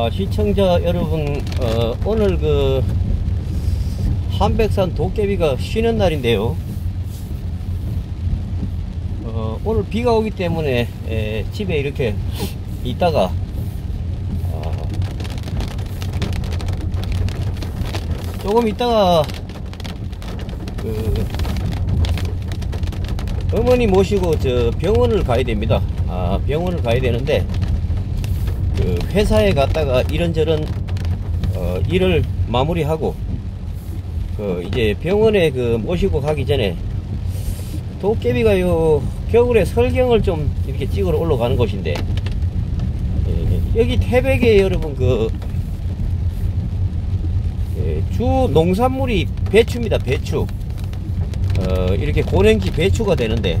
아, 시청자 여러분, 어, 오늘 그 한백산 도깨비가 쉬는 날인데요. 어, 오늘 비가 오기 때문에 에, 집에 이렇게 있다가 어, 조금 있다가 그 어머니 모시고 저 병원을 가야 됩니다. 아, 병원을 가야 되는데 그 회사에 갔다가 이런저런 어, 일을 마무리하고 그 이제 병원에 그 모시고 가기 전에 도깨비가 요 겨울에 설경을 좀 이렇게 찍으러 올라가는 곳인데 예, 여기 태백에 여러분 그 예, 주 농산물이 배추입니다 배추. 어, 이렇게 고랭지 배추가 되는데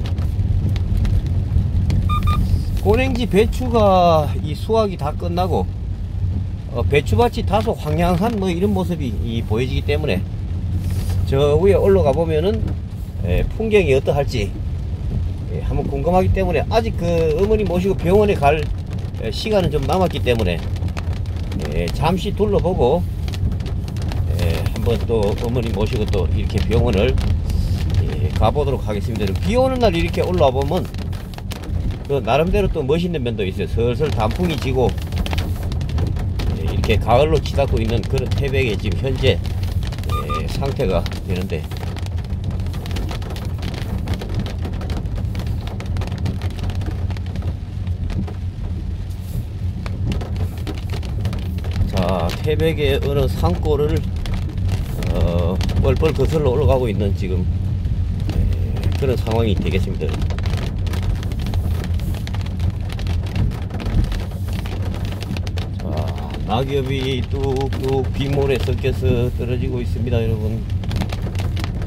고랭지 배추가 이 수확이 다 끝나고 어, 배추밭이 다소 황량한 뭐 이런 모습이 이 보여지기 때문에 저 위에 올라가 보면은 에, 풍경이 어떠할지 예, 한번 궁금하기 때문에 아직 그 어머니 모시고 병원에 갈 에, 시간은 좀 남았기 때문에 예, 잠시 둘러보고 예, 한번 또 어머니 모시고 또 이렇게 병원을 예, 가보도록 하겠습니다. 비 오는 날 이렇게 올라와 보면 그 나름대로 또 멋있는 면도 있어요. 슬슬 단풍이 지고 예, 이렇게 가을로 치닫고 있는 그런 태백의 지금 현재 예, 상태가 되는데 자 태백의 어느 산골을 어, 뻘뻘 거슬러 올라가고 있는 지금 예, 그런 상황이 되겠습니다. 낙엽이 뚝뚝 빗물에 섞여서 떨어지고 있습니다, 여러분.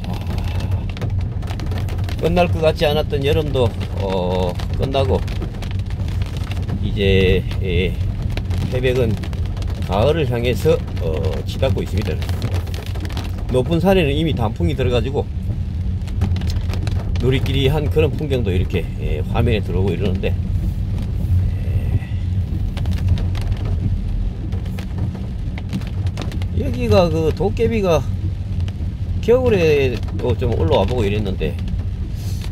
자, 끝날 것 같지 않았던 여름도 어, 끝나고 이제 예, 태백은 가을을 향해서 어, 치닫고 있습니다. 높은 산에는 이미 단풍이 들어가지고 누리끼리 한 그런 풍경도 이렇게 예, 화면에 들어오고 이러는데 여기가 그 도깨비가 겨울에 또좀 올라와 보고 이랬는데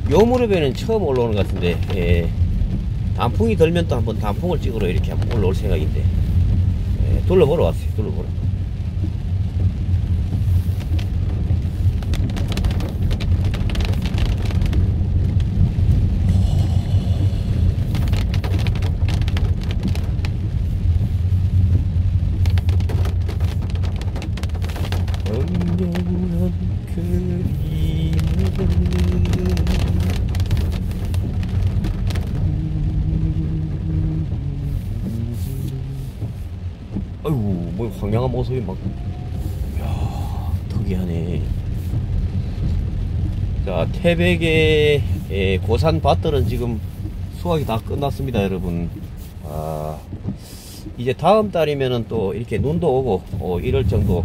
요 무렵에는 처음 올라오는 것 같은데 예, 단풍이 들면 또 한번 단풍을 찍으러 이렇게 한번 올라올 생각인데 예, 둘러보러 왔어요 둘러보러 아이고 뭐 황량한 모습이 막. 이야 특이하네. 자 태백의 예, 고산 밭들은 지금 수확이 다 끝났습니다 여러분. 아 이제 다음 달이면은 또 이렇게 눈도 오고 어, 이럴 정도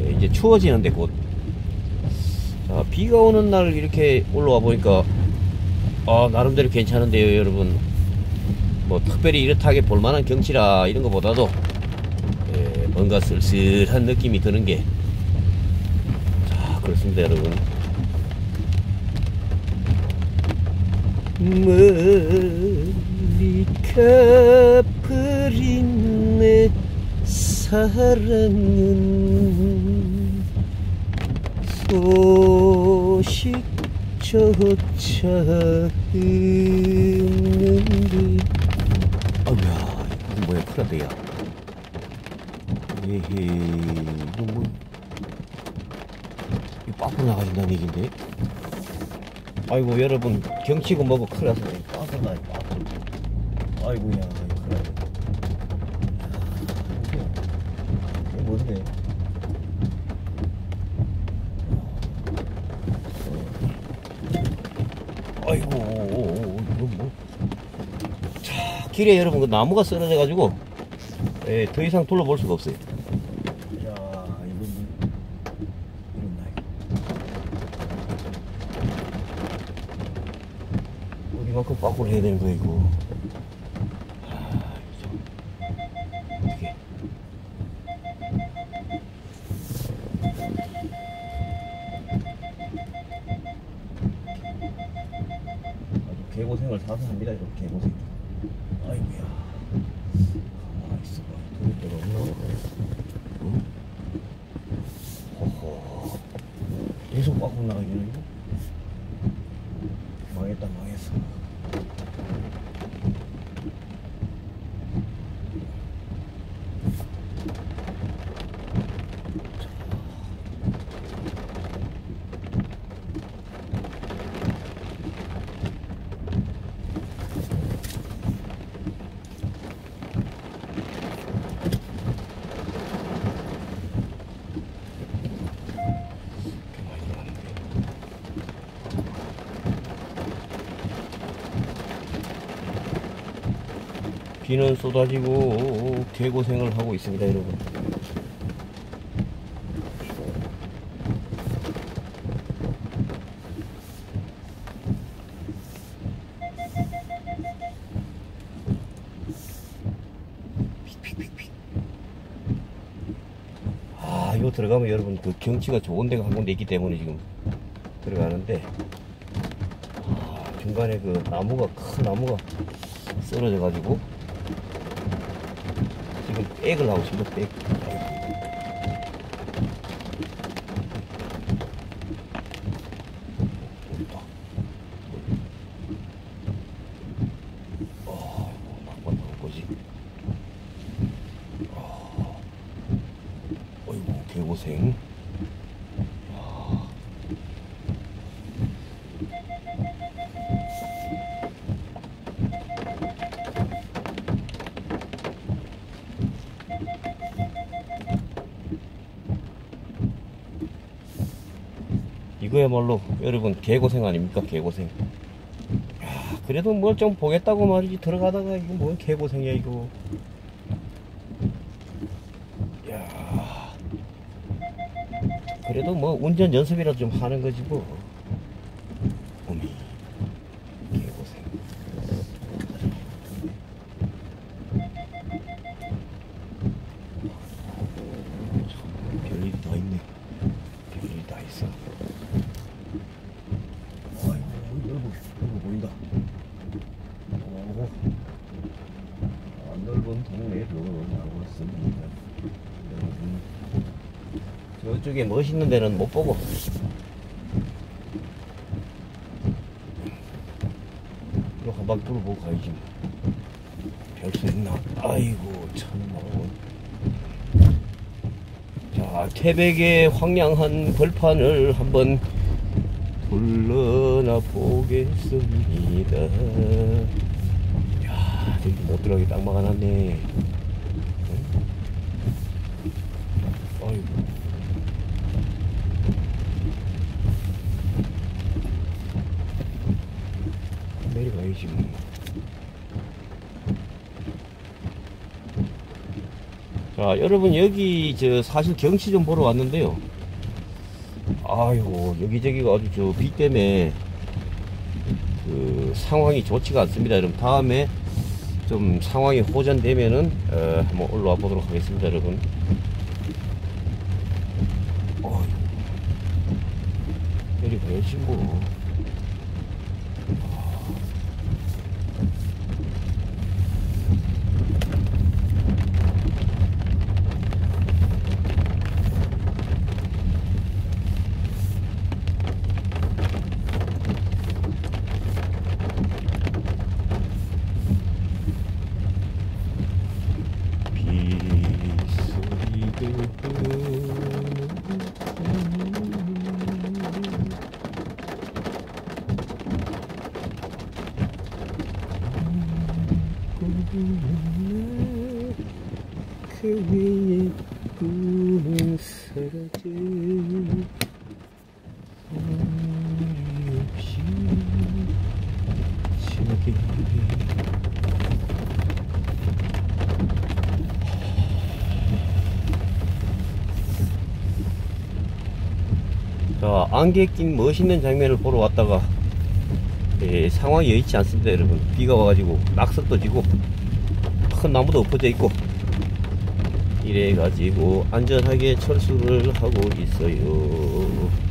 예, 이제 추워지는데 곧. 자, 비가 오는 날 이렇게 올라와 보니까 아 나름대로 괜찮은데요 여러분. 뭐 특별히 이렇다게 볼만한 경치라 이런 것보다도 예, 뭔가 쓸쓸한 느낌이 드는 게. 자, 그렇습니다 여러분. 멀리 가버린 내 사랑은 소식 조차 없는데. 아우야 이거 뭐야 큰일 야 에헤. 이거 뭐. 이거 밖으로 나가진다는 얘긴데. 아이고 여러분. 경치고 뭐고 큰일 났어 밖으로 나가 밖으로 아이고야 이거 큰일 났네. 이게 뭔데? 아이고 이거 뭐. 자, 길에 여러분 그 나무가 쓰러져 가지고 예, 더 이상 둘러볼 수가 없어요. 해야 되는 거야 이거 개고생을 사서 합니다 이렇게 개고생. 아이고야. 비는 쏟아지고 개고생을 하고 있습니다 여러분. 아 이거 들어가면 여러분 그 경치가 좋은 데가 한 군데 있기 때문에 지금 들어가는데 아, 중간에 그 나무가 큰 나무가 쓰러져 가지고 지금 백을 이거야말로 여러분 개고생 아닙니까? 개고생. 야, 그래도 뭘 좀 보겠다고 말이지. 들어가다가 이거 뭔 개고생이야 이거. 야. 그래도 뭐 운전 연습이라도 좀 하는 거지 뭐 동네로 나왔습니다 여러분 저쪽에 멋있는 데는 못 보고. 이거 한 바퀴 돌아보고 가야지. 별수 있나? 아이고 참뭐. 자, 태백의 황량한 벌판을 한번 불러나 보겠습니다. 야, 저기 못 들어가게 딱 막아놨네. 응? 아이고. 내려가야지 뭐. 자, 여러분 여기 저 사실 경치 좀 보러 왔는데요. 아이고 여기저기가 아주 저 비 때문에 그 상황이 좋지가 않습니다. 여러분 다음에 좀 상황이 호전되면은 어, 한번 올라와 보도록 하겠습니다, 여러분. 내려가야지 뭐. 사라져 오늘이 없이 지나게 자, 안개 낀 멋있는 장면을 보러 왔다가 예, 상황이 여의치 않습니다, 여러분. 비가 와가지고 낙석도 지고 큰 나무도 엎어져 있고 이래 가지고 안전하게 철수를 하고 있어요.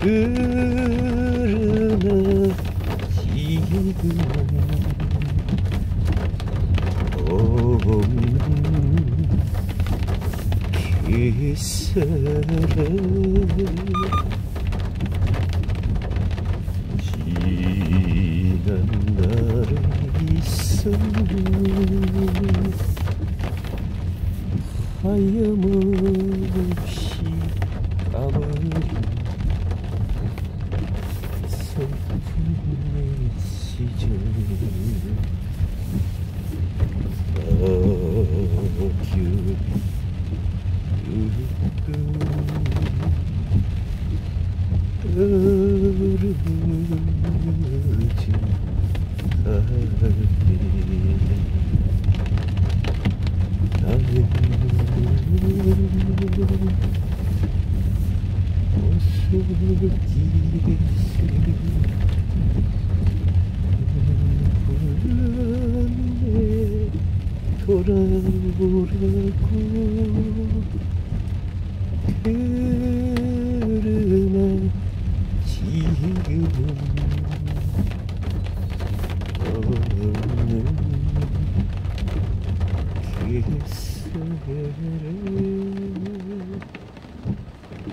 그러나 지금은 없는 그 사람 지난 날에 있었는 하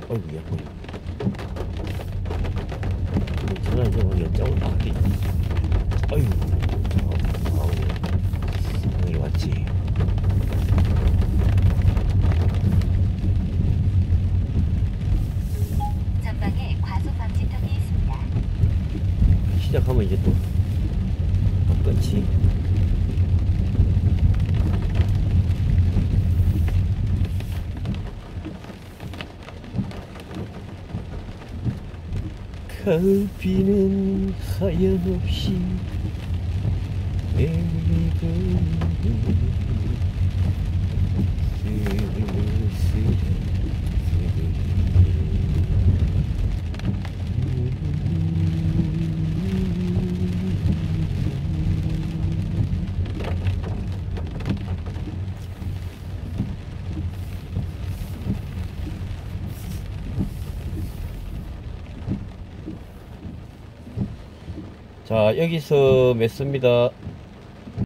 어이구 야 전화 좀 하기 짜고 나가리 어이 시작하면 이제 또 끝이 가을비는 하염없이 내리고 자 여기서 맺습니다